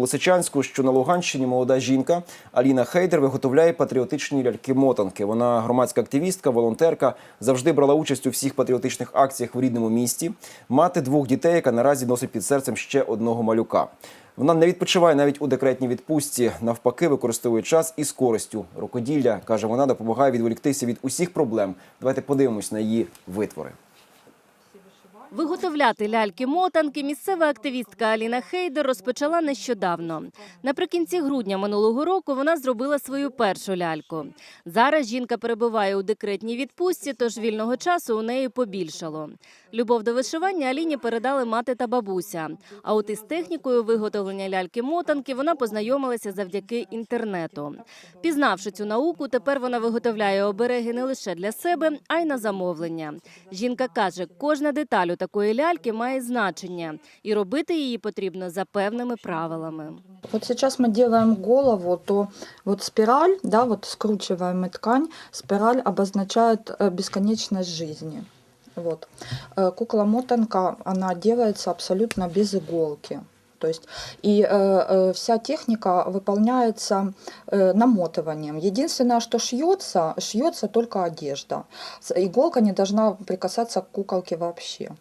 Лисичанську, що на Луганщині молода жінка Аліна Хейдер виготовляє патріотичні ляльки-мотанки. Вона громадська активістка, волонтерка, завжди брала участь у всіх патріотичних акціях в рідному місті. Мати двох дітей, яка наразі носить під серцем ще одного малюка. Вона не відпочиває навіть у декретній відпустці. Навпаки, використовує час із користю. Рукоділля каже, вона допомагає відволіктися від усіх проблем. Давайте подивимось на її витвори. Виготовляти ляльки-мотанки місцева активістка Аліна Хейдер розпочала нещодавно. Наприкінці грудня минулого року вона зробила свою першу ляльку. Зараз жінка перебуває у декретній відпустці, тож вільного часу у неї побільшало. Любов до вишивання Аліні передали мати та бабуся. А от із технікою виготовлення ляльки-мотанки вона познайомилася завдяки інтернету. Пізнавши цю науку, тепер вона виготовляє обереги не лише для себе, а й на замовлення. Жінка каже, кожна деталь у такої ляльки має значення, і робити її потрібно за певними правилами. Вот сейчас мы делаем голову, то вот спираль, да, вот скручиваем мы ткань, спираль обозначает э, бесконечность жизни. Вот. Э, Кукла-мотанка, она делается абсолютно без иголки. То есть и э, э, вся техника выполняется э, намотыванием. Единственное, что шьется, шьется только одежда. С- Иголка не должна прикасаться к куколке вообще.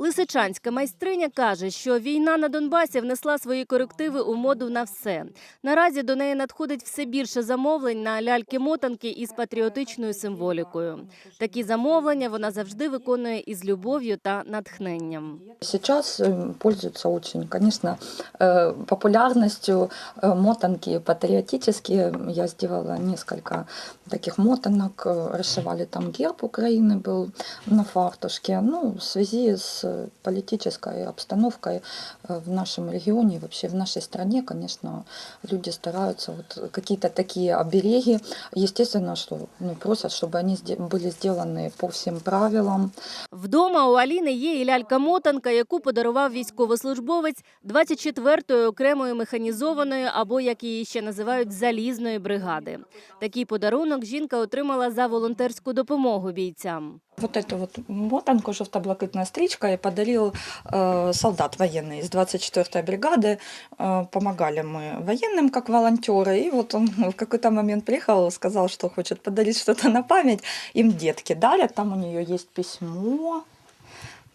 Лисичанська майстриня каже, що війна на Донбасі внесла свої корективи у моду на все. Наразі до неї надходить все більше замовлень на ляльки-мотанки із патріотичною символікою. Такі замовлення вона завжди виконує із любов'ю та натхненням. Сейчас э, пользуются очень, конечно, э, популярностью э, мотанки патриотические. Я сделала несколько таких мотанок, э, расшивали там герб Украины был на фартушке. Ну, в связи с э, политической обстановкой э, в нашем регионе и вообще в нашей стране, конечно, люди стараются вот какие-то такие обереги. Естественно, что ну, просят, чтобы они сде- были сделаны по всем правилам, Вдома у Аліни є і лялька-мотанка, яку подарував військовослужбовець 24-ї окремої механізованої або, як її ще називають, залізної бригади. Такий подарунок жінка отримала за волонтерську допомогу бійцям. Вот эту вот мотанку жовто-блакитная стричка и подарил э, солдат военный из 24-й бригады. Э, помогали мы военным как волонтеры. И вот он в какой-то момент приехал, сказал, что хочет подарить что-то на память. Им детки дарят, там у нее есть письмо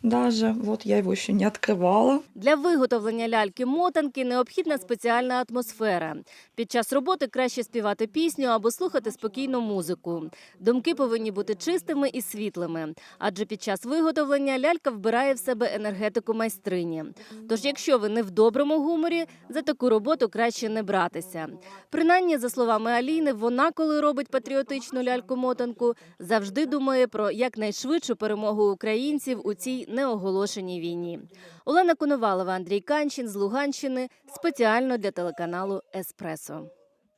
даже. Вот я его еще не открывала. Для виготовлення ляльки-мотанки необхідна спеціальна атмосфера. Під час роботи краще співати пісню або слухати спокійну музику. Думки повинні бути чистими і світлими, адже під час виготовлення лялька вбирає в себе енергетику майстрині. Тож, якщо ви не в доброму гуморі, за таку роботу краще не братися. Принаймні, за словами Аліни, вона, коли робить патріотичну ляльку-мотанку, завжди думає про якнайшвидшу перемогу українців у цій неоголошеній війні. Олена Коновалова, Андрій Канчин з Луганщини спеціально для телеканалу Еспресо.